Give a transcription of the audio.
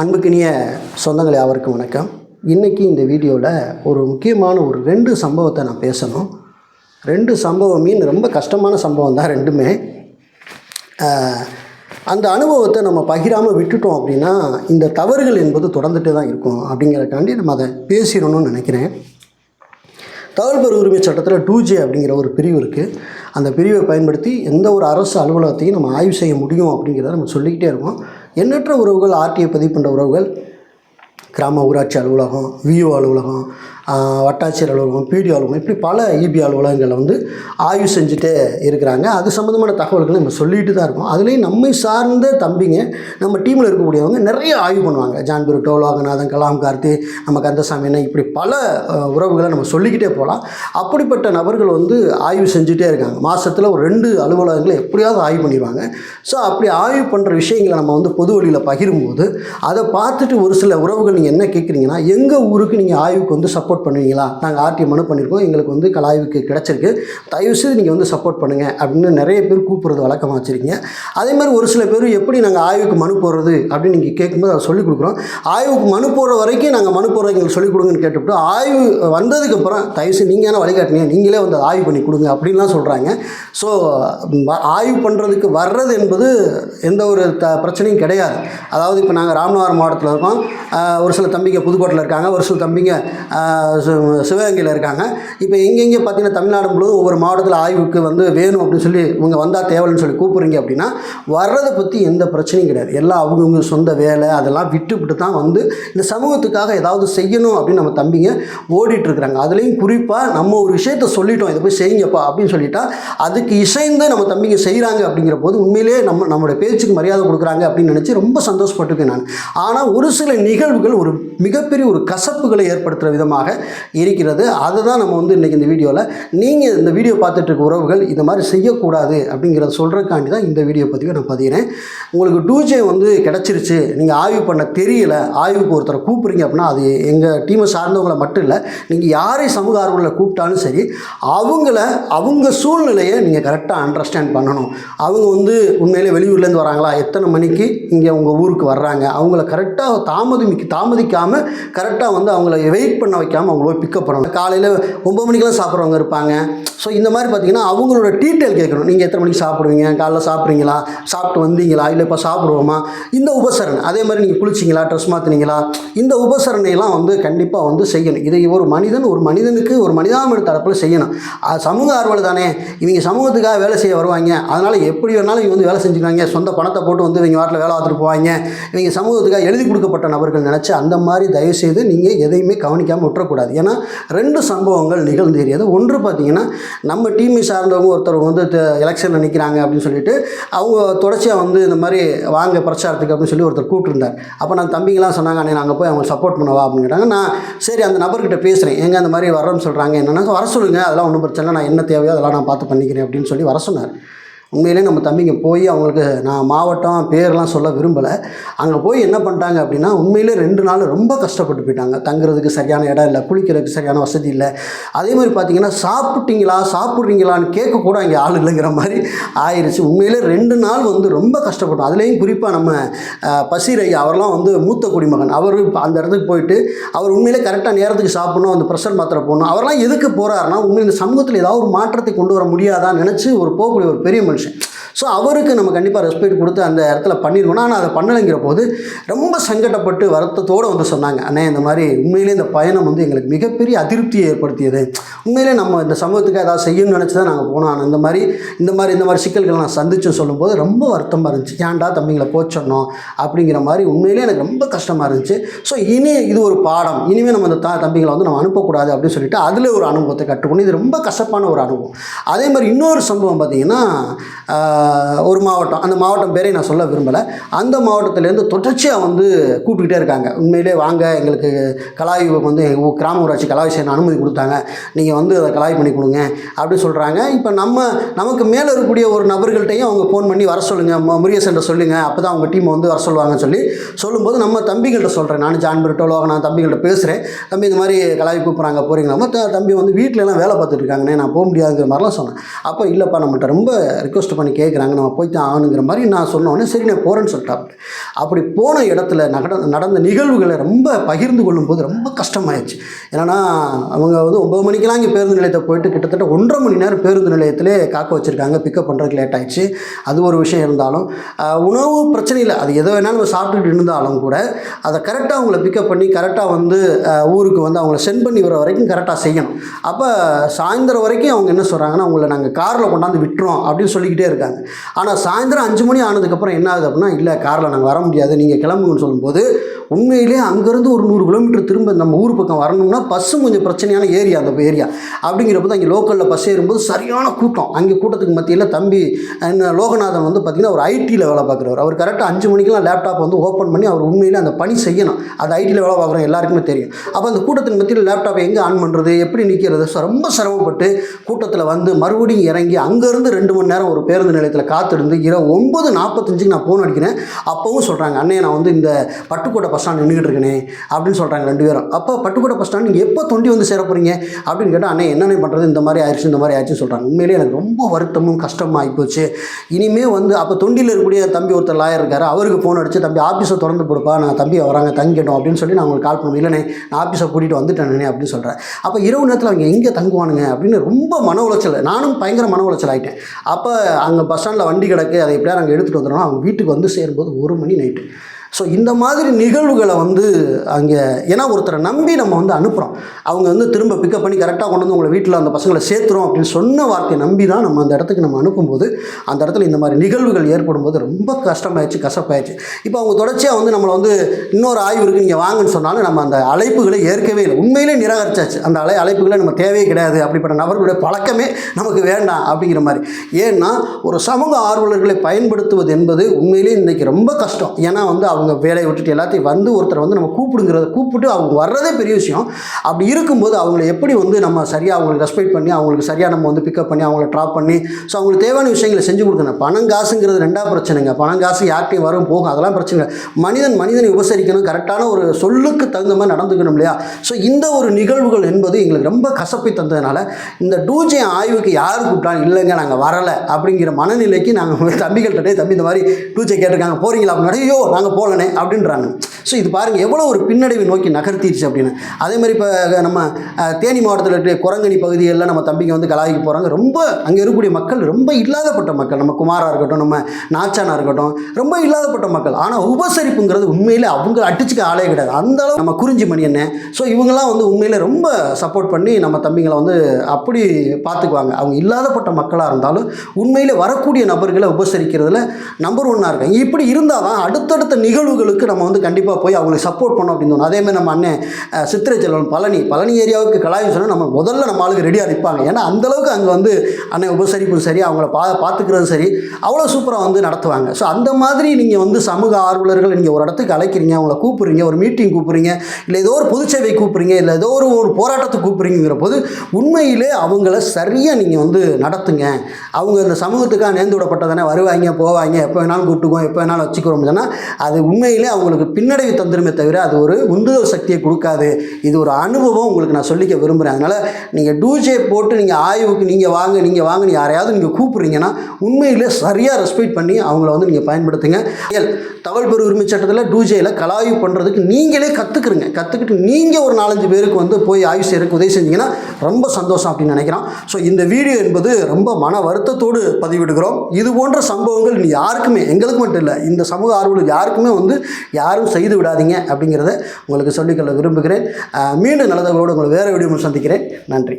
அன்புக்கினிய சொந்தங்களே அவருக்கு வணக்கம். இன்றைக்கி இந்த வீடியோவில் ஒரு முக்கியமான ஒரு ரெண்டு சம்பவத்தை நான் பேசணும். ரெண்டு சம்பவம் மீன் ரொம்ப கஷ்டமான சம்பவம் தான் ரெண்டுமே. அந்த அனுபவத்தை நம்ம பகிராமல் விட்டுட்டோம் அப்படின்னா இந்த தவறுகள் என்பது தொடர்ந்துட்டே தான் இருக்கும் அப்படிங்கிறக்காண்டி நம்ம அதை பேசிடணும்னு நினைக்கிறேன். தகவல் உரிமை சட்டத்தில் டூ ஜே அப்படிங்கிற ஒரு பிரிவு இருக்குது அந்த பிரிவை பயன்படுத்தி எந்த ஒரு அரசு அலுவலகத்தையும் நம்ம ஆய்வு செய்ய முடியும் அப்படிங்கிறத நம்ம சொல்லிக்கிட்டே இருக்கோம். எண்ணற்ற உறவுகள் ஆர்டிஐ பதிவு பண்ணுற உறவுகள் கிராம ஊராட்சி அலுவலகம் விஓ அலுவலகம் வட்டாட்சியர் அலுவலகம் பிடிஓ அலுவலகம் இப்படி பல இபி அலுவலகங்களை வந்து ஆய்வு செஞ்சுட்டே இருக்கிறாங்க. அது சம்மந்தமான தகவல்களை நம்ம சொல்லிட்டு தான் இருக்கோம். அதுலேயும் நம்மை சார்ந்த தம்பிங்க நம்ம டீமில் இருக்கக்கூடியவங்க நிறைய ஆய்வு பண்ணுவாங்க. ஜான்பீர் டோலாகநாதன் கலாம் கார்த்தி நம்ம கந்தசாமி இப்படி பல உறவுகளை நம்ம சொல்லிக்கிட்டே போகலாம். அப்படிப்பட்ட நபர்கள் வந்து ஆய்வு செஞ்சுட்டே இருக்காங்க. மாதத்தில் ஒரு ரெண்டு அலுவலகங்களை எப்படியாவது ஆய்வு பண்ணிடுவாங்க. ஸோ அப்படி ஆய்வு பண்ணுற விஷயங்களை நம்ம வந்து பொது வழியில் பகிரும்போது அதை பார்த்துட்டு ஒரு சில உறவுகள் நீங்கள் என்ன கேட்குறீங்கன்னா எங்கள் ஊருக்கு நீங்கள் ஆய்வுக்கு வந்து சப்போர்ட் பண்ணுவீங்களா? நாங்கள் ஆர்டி மனு பண்ணியிருக்கோம் எங்களுக்கு வந்து கலாய்வுக்கு கிடச்சிருக்கு. தயவுசெய்து நீங்கள் வந்து சப்போர்ட் பண்ணுங்கள் அப்படின்னு நிறைய பேர் கூப்பிட்றது வழக்கமாக வச்சுருக்கீங்க. அதே மாதிரி ஒரு சில பேர் எப்படி நாங்கள் ஆய்வுக்கு மனு போடுறது அப்படின்னு நீங்கள் கேட்கும்போது அதை சொல்லிக் கொடுக்குறோம். ஆய்வுக்கு மனு போடுற வரைக்கும் நாங்கள் மனு போடுற எங்களுக்கு சொல்லிக் கொடுங்கன்னு கேட்டுவிட்டு ஆய்வு வந்ததுக்கப்புறம் தயவுசெய்து நீங்கள் என்ன வழிகாட்டினீங்க? நீங்களே வந்து ஆய்வு பண்ணி கொடுங்க அப்படின்லாம் சொல்கிறாங்க ஸோ ஆய்வு பண்ணுறதுக்கு வர்றது என்பது எந்த ஒரு த பிரச்சனையும் கிடையாது. அதாவது இப்போ நாங்கள் ராமநாதபுரம் மாவட்டத்தில் இருக்கோம். ஒரு சில தம்பிங்க புதுக்கோட்டையில் இருக்காங்க. ஒரு சில தம்பிங்க சிவகங்கையில் இருக்காங்க. இப்போ எங்கெங்கே பார்த்தீங்கன்னா தமிழ்நாடு முழுவதும் ஒவ்வொரு மாவட்டத்தில் ஆய்வுக்கு வந்து வேணும் அப்படின்னு சொல்லி இவங்க வந்தால் தேவைன்னு சொல்லி கூப்பிட்றீங்க அப்படின்னா வர்றதை பற்றி எந்த பிரச்சனையும் கிடையாது. எல்லாம் அவங்கவுங்க சொந்த வேலை அதெல்லாம் விட்டுவிட்டு தான் வந்து இந்த சமூகத்துக்காக ஏதாவது செய்யணும் அப்படின்னு நம்ம தம்பிங்க ஓடிட்டுருக்குறாங்க அதுலேயும் குறிப்பாக நம்ம ஒரு விஷயத்த சொல்லிட்டோம் இதை போய் செய்யுங்கப்பா அப்படின்னு சொல்லிட்டா அதுக்கு இசைந்து நம்ம தம்பிங்க செய்கிறாங்க அப்படிங்கிற போது உண்மையிலேயே நம்ம நம்மளுடைய பேச்சுக்கு மரியாதை கொடுக்குறாங்க அப்படின்னு நினச்சி ரொம்ப சந்தோஷப்பட்டிருக்கேன் நான். ஆனால் ஒரு சில நிகழ்வுகள் ஒரு மிகப்பெரிய ஒரு கசப்புகளை ஏற்படுத்துகிற விதமாக இருக்கிறது. அதை தான் நம்ம வந்து இன்றைக்கி இந்த வீடியோவில் நீங்கள் இந்த வீடியோ பார்த்துட்டு இருக்க உறவுகள் இந்த மாதிரி செய்யக்கூடாது அப்படிங்கிறத சொல்கிறதுக்காண்டி தான் இந்த வீடியோ பதிவை நான் பதிகிறேன். உங்களுக்கு டூ ஜே வந்து கிடச்சிருச்சு. நீங்கள் ஆய்வு பண்ண தெரியல. ஆய்வுக்கு ஒருத்தரை கூப்பிட்றீங்க அப்படின்னா அது எங்கள் டீமை சார்ந்தவங்களை மட்டும் இல்லை நீங்கள் யாரை சமூக ஆர்வலர்களை கூப்பிட்டாலும் சரி அவங்கள அவங்க சூழ்நிலையை நீங்கள் கரெக்டாக அண்டர்ஸ்டாண்ட் பண்ணணும். அவங்க வந்து உண்மையிலே வெளியூர்லேருந்து வராங்களா? எத்தனை மணிக்கு இங்கே உங்கள் ஊருக்கு வர்றாங்க? அவங்கள கரெக்டாக தாமதிமிக்கு தாமதிக்காமல் கரெக்டாக வந்து அவங்கள வெயிட் பண்ண வைக்காமல் அவங்கள போய் பிக்கப் பண்ணணும் காலையில் ஒம்பது மணிக்கெல்லாம் சாப்பிட்றவங்க இருப்பாங்க. ஸோ இந்த மாதிரி பார்த்தீங்கன்னா அவங்களோட டீட்டெயில் கேட்கணும். நீங்கள் எத்தனை மணிக்கு சாப்பிடுவீங்க? காலைல சாப்பிட்றீங்களா? சாப்பிட்டு வந்தீங்களா? இல்லை இப்போ சாப்பிடுவோமா? இந்த உபசரணை. அதே மாதிரி நீங்கள் குளிச்சிங்களா? ட்ரெஸ் மாற்றினீங்களா இந்த உபசரணையெல்லாம் வந்து கண்டிப்பாக வந்து செய்யணும். இதை ஒரு மனிதன் ஒரு மனிதனுக்கு ஒரு மனிதாமல் தரப்பில் செய்யணும். அது சமூக ஆர்வலர் தானே. இவங்க சமூகத்துக்காக வேலை செய்ய வருவாங்க. அதனால் எப்படி வேணாலும் இவங்க வந்து வேலை செஞ்சுக்குவாங்க. சொந்த பணத்தை போட்டு வந்து இவங்க வாட்டில் வேலை பார்த்துட்டு போவாங்க. இவங்க சமூகத்துக்காக எழுதி கொடுக்கப்பட்ட நபர்கள் நினச்சி அந்த மாதிரி தயவுசெய்து நீங்கள் எதையுமே கவனிக்காமல் விட்டுறக்கூடாது ஏன்னா ரெண்டு சம்பவங்கள் நிகழ்ந்தேறியது ஒன்று பார்த்தீங்கன்னா நம்ம டீமை சார்ந்தவங்க ஒருத்தர் வந்து எலெக்ஷனில் நிற்கிறாங்க அப்படின்னு சொல்லிட்டு அவங்க தொடர்ச்சியாக வந்து இந்த மாதிரி வாங்க பிரச்சாரத்துக்கு அப்படின்னு சொல்லி ஒருத்தர் கூப்பிட்டுருந்தார். அப்போ நான் தம்பிங்களாம் சொன்னாங்க அண்ணே நாங்கள் போய் அவங்க சப்போர்ட் பண்ணவா? அப்படின்னு கேட்டாங்க. நான் சரி அந்த நபர்கிட்ட பேசுகிறேன் எங்கே அந்த மாதிரி வரோன்னு சொல்கிறாங்க என்னென்னா? வர சொல்லுங்கள் அதெல்லாம் ஒன்றும் பிரச்சனை இல்லை. நான் என்ன தேவையோ அதெல்லாம் நான் பார்த்து பண்ணிக்கிறேன். அப்படின்னு சொல்லி வர சொன்னார். உண்மையிலே நம்ம தம்பிங்க போய் அவங்களுக்கு நான் மாவட்டம் பேர்லாம் சொல்ல விரும்பலை. அங்கே போய் என்ன பண்ணிட்டாங்க அப்படின்னா உண்மையிலே ரெண்டு நாள் ரொம்ப கஷ்டப்பட்டு போயிட்டாங்க. தங்குறதுக்கு சரியான இடம் இல்லை குளிக்கிறதுக்கு சரியான வசதி இல்லை. அதே மாதிரி பார்த்தீங்கன்னா சாப்பிட்டீங்களா சாப்பிட்றீங்களான்னு கேட்கக்கூட அங்கே ஆள் இல்லைங்கிற மாதிரி ஆயிடுச்சு உண்மையிலே ரெண்டு நாள் வந்து ரொம்ப கஷ்டப்பட்டோம். அதுலேயும் குறிப்பாக நம்ம அஹ், பசீர் அவரெல்லாம் வந்து மூத்த குடிமகன். அவர் அந்த இடத்துக்கு போயிட்டு அவர் உண்மையிலே கரெக்டாக நேரத்துக்கு சாப்பிடணும் அந்த ப்ரெஷர் மாத்திரை போடணும். அவரெல்லாம் எதுக்கு போகிறாருன்னா உண்மையில் இந்த சமூகத்தில் ஏதாவது ஒரு மாற்றத்தை கொண்டு வர முடியாதான்னு நினச்சி ஒரு போகக்கூடிய ஒரு பெரிய மனுஷன் solution. ஸோ அவருக்கு நம்ம கண்டிப்பாக ரெஸ்பெக்ட் கொடுத்து அந்த இடத்துல பண்ணியிருக்கணும் ஆனால் அதை பண்ணலைங்கிற போது ரொம்ப சங்கடப்பட்டு வருத்தத்தோடு வந்து சொன்னாங்க. அண்ணே இந்த மாதிரி உண்மையிலே இந்த பயணம் வந்து எங்களுக்கு மிகப்பெரிய அதிருப்தியை ஏற்படுத்தியது. உண்மையிலே நம்ம இந்த சமூகத்துக்கு ஏதாவது செய்யணும்னு நினச்சி தான் நாங்கள் போனோம். ஆனால் இந்த மாதிரி இந்த மாதிரி இந்த மாதிரி சிக்கல்களை நான் சந்திச்சு சொல்லும்போது ரொம்ப வருத்தமாக இருந்துச்சு. ஏன்டா தம்பிங்களை போச்சோன்னோம் அப்படிங்கிற மாதிரி உண்மையிலே எனக்கு ரொம்ப கஷ்டமாக இருந்துச்சு. ஸோ இனி இது ஒரு பாடம். இனிமேல் நம்ம இந்த தா தம்பிங்களை வந்து நம்ம அனுப்பக்கூடாது அப்படின்னு சொல்லிட்டு அதில் ஒரு அனுபவத்தை கற்றுக்கணும் இது ரொம்ப கசப்பான ஒரு அனுபவம். அதே மாதிரி இன்னொரு சம்பவம் பார்த்தீங்கன்னா ஒரு மாவட்டம் அந்த மாவட்டம் பேரை நான் சொல்ல விரும்பலை. அந்த மாவட்டத்திலேருந்து தொடர்ச்சியாக வந்து கூப்பிட்டுக்கிட்டே இருக்காங்க. உண்மையிலே வாங்க எங்களுக்கு கலாய் வந்து எங்கள் கிராம ஊராட்சி கலாய் செய்ய அனுமதி கொடுத்தாங்க. நீங்கள் வந்து அதை கலாய் பண்ணி கொடுங்க அப்படின்னு சொல்கிறாங்க இப்போ நம்ம நமக்கு மேலே இருக்கக்கூடிய ஒரு நபர்கள்ட்டையும் அவங்க ஃபோன் பண்ணி வர சொல்லுங்கள் முருகேசன்ட்ட சொல்லுங்கள் அப்போ தான் அவங்க டீம் வந்து வர சொல்லுவாங்கன்னு சொல்லி சொல்லும்போது நம்ம தம்பிகள்கிட்ட சொல்கிறேன் நானும் ஜான் நான் தம்பிகள்கிட்ட பேசுகிறேன் தம்பி இந்த மாதிரி கலாய் கூப்பிட்றாங்க போகிறீங்களா த தம்பி வந்து வீட்டிலலாம் வேலை பார்த்துட்டு இருக்காங்கண்ணே நான் போக முடியாதுங்கிற மாதிரிலாம் சொன்னேன். அப்போ இல்லைப்பா நம்மகிட்ட ரொம்ப ரிக்வஸ்ட் பண்ணி கே கேட்குறாங்க நம்ம போய் தான் ஆகணுங்கிற மாதிரி நான் சொன்னோன்னே சரி நான் போகிறேன்னு சொல்லிட்டாங்க அப்படி போன இடத்துல நட நடந்த நிகழ்வுகளை ரொம்ப பகிர்ந்து கொள்ளும்போது ரொம்ப கஷ்டமாயிடுச்சு. ஏன்னா அவங்க வந்து ஒம்பது மணிக்கெல்லாம் இங்கே பேருந்து நிலையத்தை போயிட்டு கிட்டத்தட்ட ஒன்றரை மணி நேரம் பேருந்து நிலையத்திலே காக்க வச்சுருக்காங்க. பிக்கப் பண்ணுறதுக்கு லேட் ஆயிடுச்சு. அது ஒரு விஷயம் இருந்தாலும் உணவு பிரச்சனை இல்லை. அது எதை வேணாலும் நம்ம சாப்பிட்டுட்டு இருந்தாலும் கூட அதை கரெக்டாக அவங்கள பிக்கப் பண்ணி கரெக்டாக வந்து ஊருக்கு வந்து அவங்கள சென்ட் பண்ணி வர வரைக்கும் கரெக்டாக செய்யணும். அப்போ சாயந்தரம் வரைக்கும் அவங்க என்ன சொல்கிறாங்கன்னா அவங்கள நாங்கள் காரில் கொண்டாந்து விட்டுறோம் அப்படின்னு சொல்லிக்கிட்டே இருக்காங்க. ஆனால் சாயந்தரம் அஞ்சு மணி ஆனதுக்கப்புறம் என்ன ஆகுது அப்படின்னா இல்லை காரில் நாங்கள் வர முடியாது நீங்கள் கிளம்புங்கன்னு சொல்லும்போது உண்மையிலே அங்கேருந்து ஒரு நூறு கிலோமீட்டர் திரும்ப நம்ம ஊர் பக்கம் வரணும்னா பஸ்ஸும் கொஞ்சம் பிரச்சனையான ஏரியா அந்த ஏரியா. அப்படிங்கிறப்ப தான் இங்கே லோக்கலில் பஸ் ஏறும்போது சரியான கூட்டம். அங்கே கூட்டத்துக்கு மத்தியில் தம்பி என்ன லோகநாதன் வந்து பார்த்திங்கன்னா ஒரு ஐடியில் வேலை பார்க்குறவர் அவர் கரெக்டாக அஞ்சு மணிக்கெலாம் லேப்டாப் வந்து ஓப்பன் பண்ணி அவர் உண்மையில் அந்த பணி செய்யணும். அது ஐடியில் வேலை பார்க்குறோம் எல்லாருக்குமே தெரியும். அப்போ அந்த கூட்டத்தின் மத்தியில் லேப்டாப்பை எங்கே ஆன் பண்ணுறது எப்படி நிற்கிறது ரொம்ப சிரமப்பட்டு கூட்டத்தில் வந்து மறுபடியும் இறங்கி அங்கேருந்து ரெண்டு மணி நேரம் ஒரு பேருந்து நிலையத்தில் காத்திருந்து இரவு ஒம்பது நாற்பத்தஞ்சுக்கு நான் ஃபோன் அடிக்கிறேன். அப்போவும் சொல்கிறாங்க அண்ணே நான் வந்து இந்த பட்டுக்கோட்டை பஸ் ஸ்டாண்ட் நின்றுக்கிட்டு இருக்கேனே அப்படின்னு சொல்கிறாங்க ரெண்டு பேரும். அப்போ பட்டுக்கோட்டை பஸ் ஸ்டாண்ட் நீங்கள் எப்போ தொண்டி வந்து சேர போகிறீங்க அப்படின்னு கேட்டால் அண்ணே என்னென்ன பண்ணுறது இந்த மாதிரி ஆயிடுச்சு இந்த மாதிரி ஆயிடுச்சுன்னு சொல்கிறாங்க உண்மையிலே எனக்கு ரொம்ப வருத்தமும் கஷ்டமும் ஆகிப்போச்சு இனிமேல் வந்து அப்போ தொண்டியில் இருக்கக்கூடிய தம்பி ஒருத்தர் லாயர் இருக்கார். அவருக்கு ஃபோன் அடிச்சு தம்பி ஆஃபீஸை திறந்து கொடுப்பா நான் தம்பி வராங்க தங்கிட்டோம் அப்படின்னு சொல்லி நான் உங்களுக்கு கால் பண்ணுவேன் இல்லைண்ணே நான் ஆஃபீஸை கூட்டிகிட்டு வந்துட்டேனே அப்படின்னு சொல்கிறேன் அப்போ இரவு நேரத்தில் அவங்க எங்கே தங்குவானுங்க அப்படின்னு ரொம்ப மன உளைச்சல். நானும் பயங்கர மன உளைச்சல் ஆகிட்டேன் அப்போ அங்கே பஸ் ஸ்டாண்டில் வண்டி கிடக்கு அதை எப்படியா நாங்கள் எடுத்துகிட்டு வந்துடுறோம் அவங்க வீட்டுக்கு வந்து சேரும்போது ஒரு மணி நைட்டு ஸோ இந்த மாதிரி நிகழ்வுகளை வந்து அங்கே ஏன்னா ஒருத்தரை நம்பி நம்ம வந்து அனுப்புகிறோம் அவங்க வந்து திரும்ப பிக்கப் பண்ணி கரெக்டாக கொண்டு வந்து உங்களை வீட்டில் அந்த பசங்களை சேர்த்துறோம் அப்படின்னு சொன்ன வார்த்தையை நம்பி தான் நம்ம அந்த இடத்துக்கு நம்ம அனுப்பும்போது அந்த இடத்துல இந்த மாதிரி நிகழ்வுகள் ஏற்படும் போது ரொம்ப கஷ்டமாயிடுச்சு கசப்பாயிடுச்சு. இப்போ அவங்க தொடர்ச்சியாக வந்து நம்மளை வந்து இன்னொரு ஆய்வு இருக்குது நீங்கள் வாங்கன்னு சொன்னாலும் நம்ம அந்த அழைப்புகளை ஏற்கவே இல்லை. உண்மையிலே நிராகரிச்சாச்சு. அந்த அலை அழைப்புகளை நம்ம தேவையே கிடையாது. அப்படிப்பட்ட நபர்களுடைய பழக்கமே நமக்கு வேண்டாம் அப்படிங்கிற மாதிரி. ஏன்னா ஒரு சமூக ஆர்வலர்களை பயன்படுத்துவது என்பது உண்மையிலே இன்றைக்கி ரொம்ப கஷ்டம். ஏன்னா வந்து அவங்க வேலையை விட்டுட்டு எல்லாத்தையும் வந்து ஒருத்தரை வந்து நம்ம கூப்பிடுங்கிறத கூப்பிட்டு அவங்க வர்றதே பெரிய விஷயம். அப்படி இருக்கும்போது அவங்கள எப்படி வந்து நம்ம சரியாக அவங்களுக்கு ரெஸ்பெக்ட் பண்ணி அவங்களுக்கு சரியாக நம்ம வந்து பிக்கப் பண்ணி அவங்கள ட்ராப் பண்ணி ஸோ அவங்களுக்கு தேவையான விஷயங்களை செஞ்சு கொடுக்கணும். பணம் காசுங்கிறது ரெண்டாக பிரச்சனைங்க. பணம் காசு யார்கிட்டையும் வரும் போகும். அதெல்லாம் பிரச்சனை இல்லை. மனிதன் மனிதனை உபசரிக்கணும். கரெக்டான ஒரு சொல்லுக்கு தகுந்த மாதிரி நடந்துக்கணும் இல்லையா? ஸோ இந்த ஒரு நிகழ்வுகள் என்பது எங்களுக்கு ரொம்ப கசப்பை தந்ததுனால இந்த டூஜே ஆய்வுக்கு யார் கூப்பிட்டாலும் இல்லைங்க நாங்கள் வரலை அப்படிங்கிற மனநிலைக்கு நாங்கள் தம்பிகள்கிட்ட தம்பி இந்த மாதிரி டூஜே கேட்டிருக்காங்க. போகிறீங்களா அப்படின்னா ஐயோ நாங்கள் போகலனே அப்படின்றாங்க. ஸோ இது பாருங்கள் எவ்வளோ ஒரு பின்னடைவை நோக்கி நகர்த்திடுச்சு அப்படின்னு. அதே மாதிரி இப்போ நம்ம தேனி மாவட்டத்தில் இருக்கிற குரங்கணி பகுதிகளில் நம்ம தம்பிங்க வந்து கலாய்க்கு போகிறாங்க ரொம்ப அங்கே இருக்கக்கூடிய மக்கள் ரொம்ப இல்லாதப்பட்ட மக்கள். நம்ம குமாராக இருக்கட்டும் நம்ம நாச்சானா இருக்கட்டும் ரொம்ப இல்லாதப்பட்ட மக்கள். ஆனால் உபசரிப்புங்கிறது உண்மையிலே அவங்க அடிச்சுக்க ஆளே கிடையாது. அந்த அளவு நம்ம குறிஞ்சி மணி என்ன ஸோ இவங்கெல்லாம் வந்து உண்மையில் ரொம்ப சப்போர்ட் பண்ணி நம்ம தம்பிங்களை வந்து அப்படி பார்த்துக்குவாங்க அவங்க இல்லாதப்பட்ட மக்களாக இருந்தாலும் உண்மையில் வரக்கூடிய நபர்களை உபசரிக்கிறதுல நம்பர் ஒன்னாக இருக்காங்க. இப்படி இருந்தால் தான் அடுத்தடுத்த நிகழ்வுகளுக்கு நம்ம வந்து கண்டிப்பாக போய் அவங்களுக்கு சப்போர்ட் பண்ணோம் அப்படின்னு தோணும். அதேமாதிரி நம்ம அண்ணன் சித்திரை செல்வன் பழனி பழனி ஏரியாவுக்கு கலாய்வு சொன்னால் நம்ம முதல்ல நம்ம ஆளுக்கு ரெடியாக நிற்பாங்க ஏன்னா அந்தளவுக்கு அங்கே வந்து அண்ணன் உபசரிப்பும் சரி அவங்கள பா பார்த்துக்கிறதும் சரி அவ்வளோ சூப்பராக வந்து நடத்துவாங்க. ஸோ அந்த மாதிரி நீங்கள் வந்து சமூக ஆர்வலர்கள் நீங்கள் ஒரு இடத்துக்கு அழைக்கிறீங்க அவங்கள கூப்பிட்றீங்க ஒரு மீட்டிங் கூப்பிட்றீங்க இல்லை ஏதோ ஒரு பொதுச்சேவை கூப்பிட்றீங்க இல்லை ஏதோ ஒரு ஒரு போராட்டத்துக்கு கூப்பிட்றீங்கிற போது உண்மையிலே அவங்கள சரியாக நீங்கள் வந்து நடத்துங்க. அவங்க இந்த சமூகத்துக்காக நேர்ந்து விடப்பட்டதானே வருவாங்க போவாங்க எப்போ வேணாலும் கூப்பிட்டுக்குவோம் எப்போ வேணாலும் வச்சுக்கிறோம் சொன்னால் அது உண்மையிலே அவங்களுக்கு பின்னாடி பின்னடைவு தந்துருமே தவிர அது ஒரு உந்துதல் சக்தியை கொடுக்காது. இது ஒரு அனுபவம் உங்களுக்கு நான் சொல்லிக்க விரும்புகிறேன் அதனால் நீங்கள் டூஜே போட்டு நீங்கள் ஆய்வுக்கு நீங்கள் வாங்க நீங்கள் வாங்க யாரையாவது நீங்கள் கூப்பிட்றீங்கன்னா உண்மையிலே சரியாக ரெஸ்பெக்ட் பண்ணி அவங்கள வந்து நீங்கள் பயன்படுத்துங்க. ஏல், தகவல் பெரு உரிமை சட்டத்தில் டூஜேயில் கலாய்வு பண்ணுறதுக்கு நீங்களே கற்றுக்குறங்க கற்றுக்கிட்டு நீங்கள் ஒரு நாலஞ்சு பேருக்கு வந்து போய் ஆய்வு செய்யறதுக்கு உதவி செஞ்சீங்கன்னா ரொம்ப சந்தோஷம் அப்படின்னு நினைக்கிறோம். ஸோ இந்த வீடியோ என்பது ரொம்ப மன வருத்தத்தோடு பதிவிடுகிறோம். இது போன்ற சம்பவங்கள் நீ யாருக்குமே எங்களுக்கு மட்டும் இல்லை இந்த சமூக ஆர்வலர் யாருக்குமே வந்து யாரும் செய்து விடாதீங்க அப்படிங்கிறத உங்களுக்கு சொல்லிக்கொள்ள விரும்புகிறேன். மீண்டும் மீண்டும் கூட உங்களை வேறு வீடியோ சந்திக்கிறேன். நன்றி.